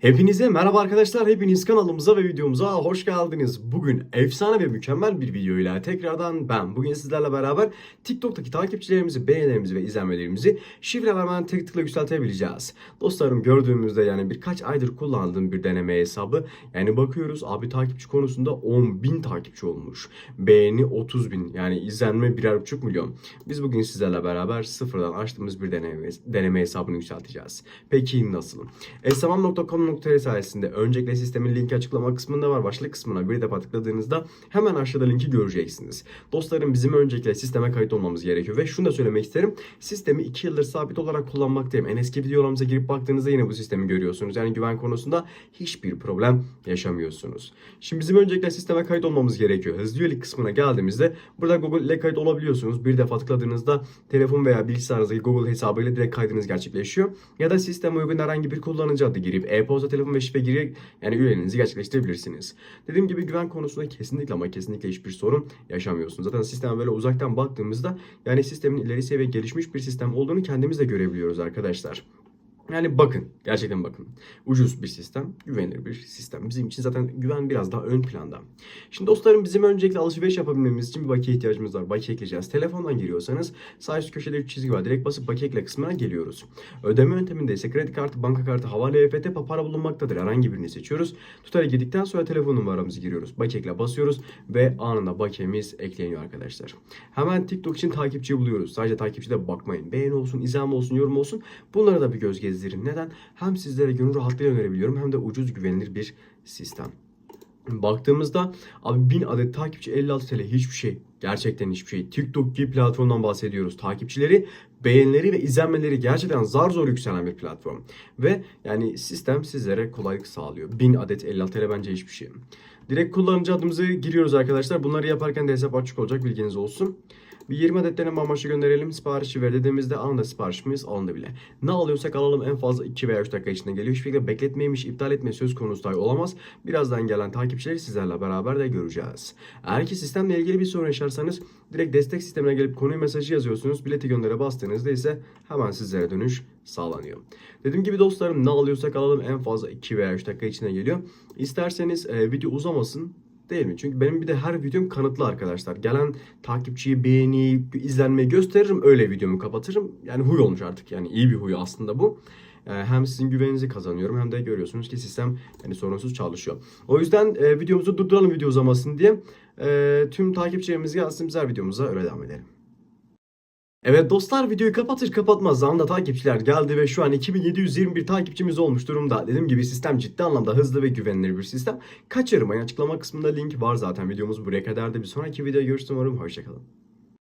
Hepinize merhaba arkadaşlar. Hepiniz kanalımıza ve videomuza hoş geldiniz. Bugün efsane ve mükemmel bir videoyla tekrardan ben. Bugün sizlerle beraber TikTok'taki takipçilerimizi, beğenilerimizi ve izlenmelerimizi şifrelerden tek tıkla yükseltebileceğiz. Dostlarım gördüğümüzde yani birkaç aydır kullandığım bir deneme hesabı. Yani bakıyoruz abi takipçi konusunda 10 bin takipçi olmuş. Beğeni 30 bin yani izlenme birer buçuk milyon. Biz bugün sizlerle beraber sıfırdan açtığımız bir deneme, deneme hesabını yükselteceğiz. Peki nasıl? Esamam.com Nokta sayesinde öncelikle sistemin linki açıklama kısmında var. Başlık kısmına bir defa tıkladığınızda hemen aşağıda linki göreceksiniz. Dostlarım bizim öncelikle sisteme kayıt olmamız gerekiyor. Ve şunu da söylemek isterim. Sistemi 2 yıldır sabit olarak kullanmaktayım. En eski videolarımıza girip baktığınızda yine bu sistemi görüyorsunuz. Yani güven konusunda hiçbir problem yaşamıyorsunuz. Şimdi bizim öncelikle sisteme kayıt olmamız gerekiyor. Hızlı üyelik kısmına geldiğimizde burada Google ile kayıt olabiliyorsunuz. Bir defa tıkladığınızda telefon veya bilgisayarınızdaki Google hesabıyla direkt kaydınız gerçekleşiyor. Ya da sisteme uygun herhangi bir kullanıcı adı girip e-posta, telefon ve şifre girerek yani üyeliğinizi gerçekleştirebilirsiniz. Dediğim gibi güven konusunda kesinlikle ama kesinlikle hiçbir sorun yaşamıyorsunuz. Zaten sisteme böyle uzaktan baktığımızda yani sistemin ileri seviye gelişmiş bir sistem olduğunu kendimiz de görebiliyoruz arkadaşlar. Yani bakın, gerçekten bakın. Ucuz bir sistem, güvenilir bir sistem. Bizim için zaten güven biraz daha ön planda. Şimdi dostlarım bizim öncelikle alışveriş yapabilmemiz için bir bakiye ihtiyacımız var. Bakiye ekleyeceğiz. Telefondan giriyorsanız sağ üst köşede 3 çizgi var. Direkt basıp bakiye ekle kısmına geliyoruz. Ödeme yönteminde ise kredi kartı, banka kartı, havale, EFT, para bulunmaktadır. Herhangi birini seçiyoruz. Tutara girdikten sonra telefon numaramızı giriyoruz. Bakiye ekle basıyoruz ve anında bakiyemiz ekleniyor arkadaşlar. Hemen TikTok için takipçi buluyoruz. Sadece takipçi de bakmayın. Beğeni olsun, izlenme olsun, yorum olsun. Bunlara da bir göz gezdirin. Neden? Hem sizlere gönül rahatlığıyla önerebiliyorum hem de ucuz güvenilir bir sistem. Baktığımızda abi 1000 adet takipçi 56 TL hiçbir şey. Gerçekten hiçbir şey. TikTok gibi platformdan bahsediyoruz. Takipçileri, beğenileri ve izlenmeleri gerçekten zar zor yükselen bir platform. Ve yani sistem sizlere kolaylık sağlıyor. 1000 adet 56 TL bence hiçbir şey. Direkt kullanıcı adımızı giriyoruz arkadaşlar. Bunları yaparken de hesap açık olacak bilginiz olsun. Bir 20 adet deneme amaçlı gönderelim. Siparişi ver dediğimizde anında siparişimiz alındı bile. Ne alıyorsak alalım en fazla 2 veya 3 dakika içinde geliyor. Hiçbir şekilde bekletmeymiş, iptal etme söz konusu dahi olamaz. Birazdan gelen takipçileri sizlerle beraber de göreceğiz. Eğer ki sistemle ilgili bir sorun yaşarsanız direkt destek sistemine gelip konuyu mesajı yazıyorsunuz. Bileti göndere bastığınızda ise hemen sizlere dönüş sağlanıyor. Dediğim gibi dostlarım ne alıyorsak alalım en fazla 2 veya 3 dakika içinde geliyor. İsterseniz e, video uzamasın Değil mi? Çünkü benim bir de her videom kanıtlı arkadaşlar. Gelen takipçiyi, beğeni, izlenmeyi gösteririm. Öyle videomu kapatırım. Yani huy olmuş artık. Yani iyi bir huy aslında bu. Ee, Hem sizin güveninizi kazanıyorum hem de görüyorsunuz ki sistem yani sorunsuz çalışıyor. O yüzden e, videomuzu durduralım video uzamasın diye. E, tüm takipçilerimiz gelsin biz her videomuza öyle devam edelim. Evet dostlar videoyu kapatır kapatmaz zamanda takipçiler geldi ve şu an 2721 takipçimiz olmuş durumda. Dediğim gibi sistem ciddi anlamda hızlı ve güvenilir bir sistem. Kaçırmayın açıklama kısmında link var zaten videomuz buraya kadar da bir sonraki videoda görüşürüz umarım hoşçakalın.